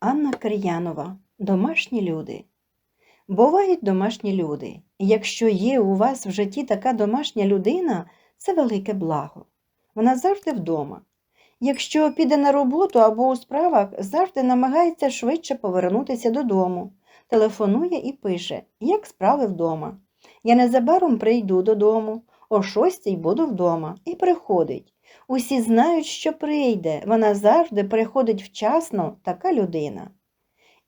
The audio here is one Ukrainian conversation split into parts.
Анна Кир'янова. Домашні люди. Бувають домашні люди. Якщо є у вас в житті така домашня людина, це велике благо. Вона завжди вдома. Якщо піде на роботу або у справах, завжди намагається швидше повернутися додому. Телефонує і пише, як справи вдома. Я незабаром прийду додому, о шостій буду вдома. І приходить. Усі знають, що прийде. Вона завжди приходить вчасно, така людина.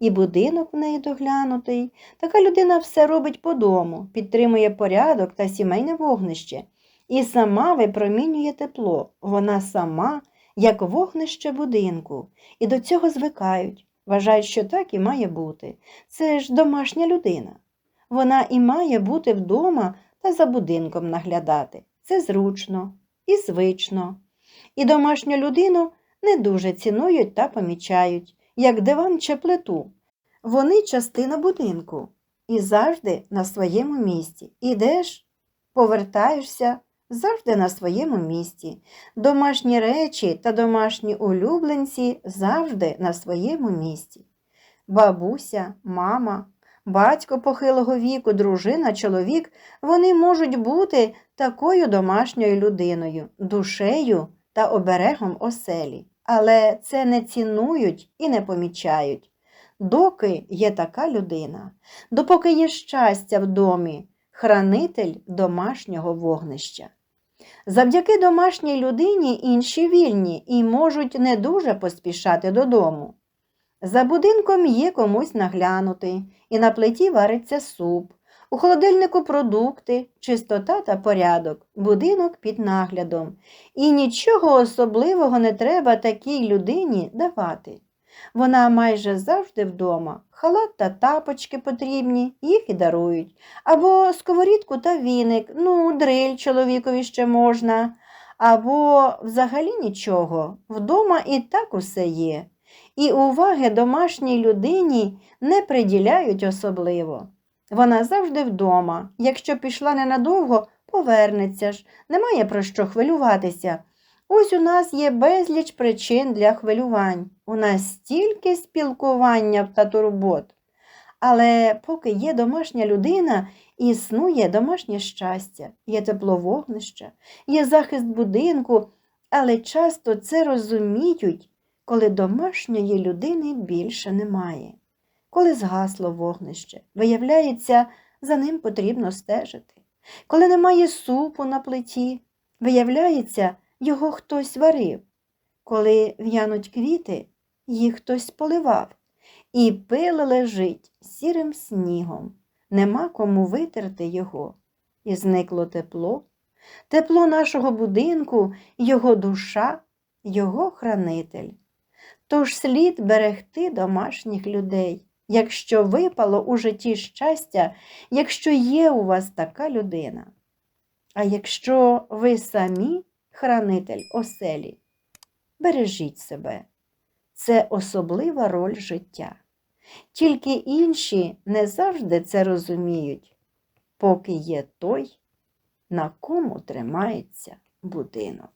І будинок в неї доглянутий. Така людина все робить по дому, підтримує порядок та сімейне вогнище. І сама випромінює тепло. Вона сама, як вогнище будинку. І до цього звикають. Вважають, що так і має бути. Це ж домашня людина. Вона і має бути вдома та за будинком наглядати. Це зручно і звично. І домашню людину не дуже цінують та помічають, як диван чи плиту. Вони частина будинку і завжди на своєму місці. Ідеш, повертаєшся завжди на своєму місці. Домашні речі та домашні улюбленці завжди на своєму місці. Бабуся, мама, батько похилого віку, дружина, чоловік вони можуть бути такою домашньою людиною, душею та оберегом оселі, але це не цінують і не помічають. Доки є така людина, допоки є щастя в домі, хранитель домашнього вогнища. Завдяки домашній людині інші вільні і можуть не дуже поспішати додому. За будинком є комусь наглянути, і на плиті вариться суп, у холодильнику продукти, чистота та порядок, будинок під наглядом. І нічого особливого не треба такій людині давати. Вона майже завжди вдома. Халат та тапочки потрібні, їх і дарують. Або сковорідку та віник, ну, дриль чоловікові ще можна. Або взагалі нічого. Вдома і так усе є. І уваги домашній людині не приділяють особливо. Вона завжди вдома. Якщо пішла ненадовго, повернеться ж, немає про що хвилюватися. Ось у нас є безліч причин для хвилювань. У нас стільки спілкування та турбот. Але поки є домашня людина, існує домашнє щастя, є тепло вогнища, є захист будинку, але часто це розуміють, коли домашньої людини більше немає. Коли згасло вогнище, виявляється, за ним потрібно стежити. Коли немає супу на плиті, виявляється, його хтось варив. Коли в'януть квіти, їх хтось поливав, і пил лежить сірим снігом, нема кому витерти його. І зникло тепло, тепло нашого будинку, його душа, його хранитель. Тож слід берегти домашніх людей, якщо випало у житті щастя, якщо є у вас така людина. А якщо ви самі хранитель оселі, бережіть себе. Це особлива роль життя. Тільки інші не завжди це розуміють, поки є той, на кому тримається будинок.